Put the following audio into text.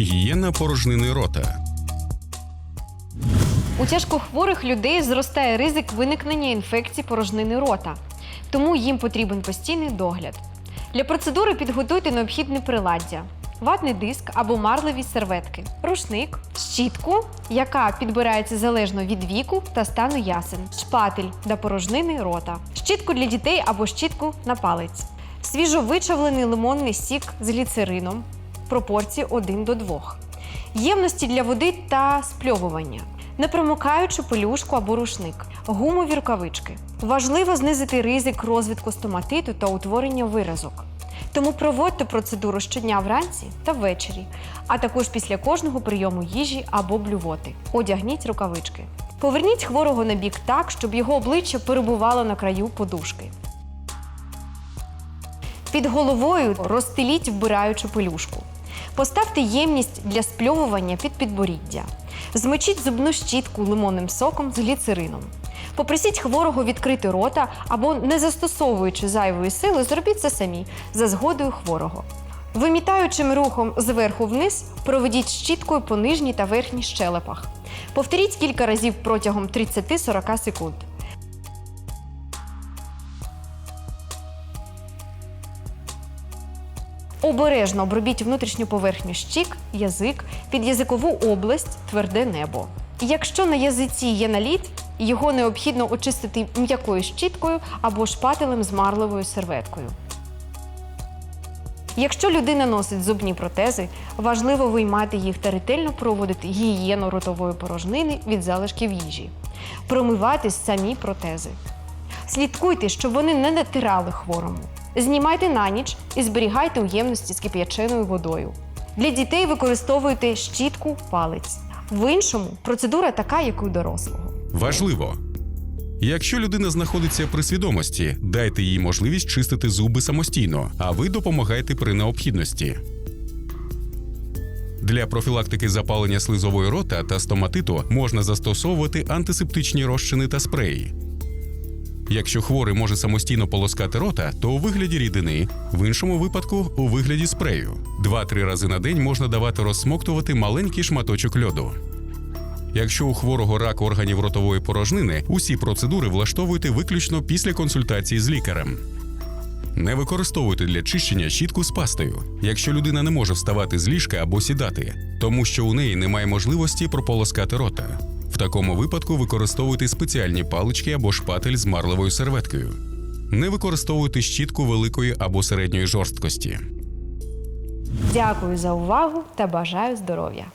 Гігієна порожнини рота. У тяжкохворих людей зростає ризик виникнення інфекцій порожнини рота, тому їм потрібен постійний догляд. Для процедури підготуйте необхідне приладдя: ватний диск або марливі серветки, рушник, щітку, яка підбирається залежно від віку та стану ясен, шпатель для порожнини рота, щітку для дітей або щітку на палець, свіжовичавлений лимонний сік з гліцерином, пропорції 1 до 2 ємності для води та спльовування, непромокаючу пелюшку або рушник, гумові рукавички. Важливо знизити ризик розвитку стоматиту та утворення виразок. Тому проводьте процедуру щодня вранці та ввечері, а також після кожного прийому їжі або блювоти. Одягніть рукавички. Поверніть хворого на бік так, щоб його обличчя перебувало на краю подушки. Під головою розстеліть вбираючу пелюшку. Поставте ємність для спльовування під підборіддя. Змочіть зубну щітку лимонним соком з гліцерином. Попросіть хворого відкрити рота або, не застосовуючи зайвої сили, зробіть це самі за згодою хворого. Вимітаючим рухом зверху вниз проведіть щіткою по нижній та верхній щелепах. Повторіть кілька разів протягом 30-40 секунд. Обережно обробіть внутрішню поверхню щік, язик, під'язикову область, тверде небо. Якщо на язиці є наліт, його необхідно очистити м'якою щіткою або шпателем з марлевою серветкою. Якщо людина носить зубні протези, важливо виймати їх та ретельно проводити гігієну ротової порожнини від залишків їжі, промивати самі протези. Слідкуйте, щоб вони не натирали хворому. Знімайте на ніч і зберігайте у ємності з кип'яченою водою. Для дітей використовуйте щітку палець. В іншому процедура така, як у дорослого. Важливо. Якщо людина знаходиться при свідомості, дайте їй можливість чистити зуби самостійно, а ви допомагайте при необхідності. Для профілактики запалення слизової рота та стоматиту можна застосовувати антисептичні розчини та спреї. Якщо хворий може самостійно полоскати рота, то у вигляді рідини, в іншому випадку у вигляді спрею. Два-три рази на день можна давати розсмоктувати маленький шматочок льоду. Якщо у хворого рак органів ротової порожнини, усі процедури влаштовуйте виключно після консультації з лікарем. Не використовуйте для чищення щітку з пастою, якщо людина не може вставати з ліжка або сідати, тому що у неї немає можливості прополоскати рота. Такому випадку використовуйте спеціальні палички або шпатель з марлевою серветкою. Не використовуйте щітку великої або середньої жорсткості. Дякую за увагу та бажаю здоров'я!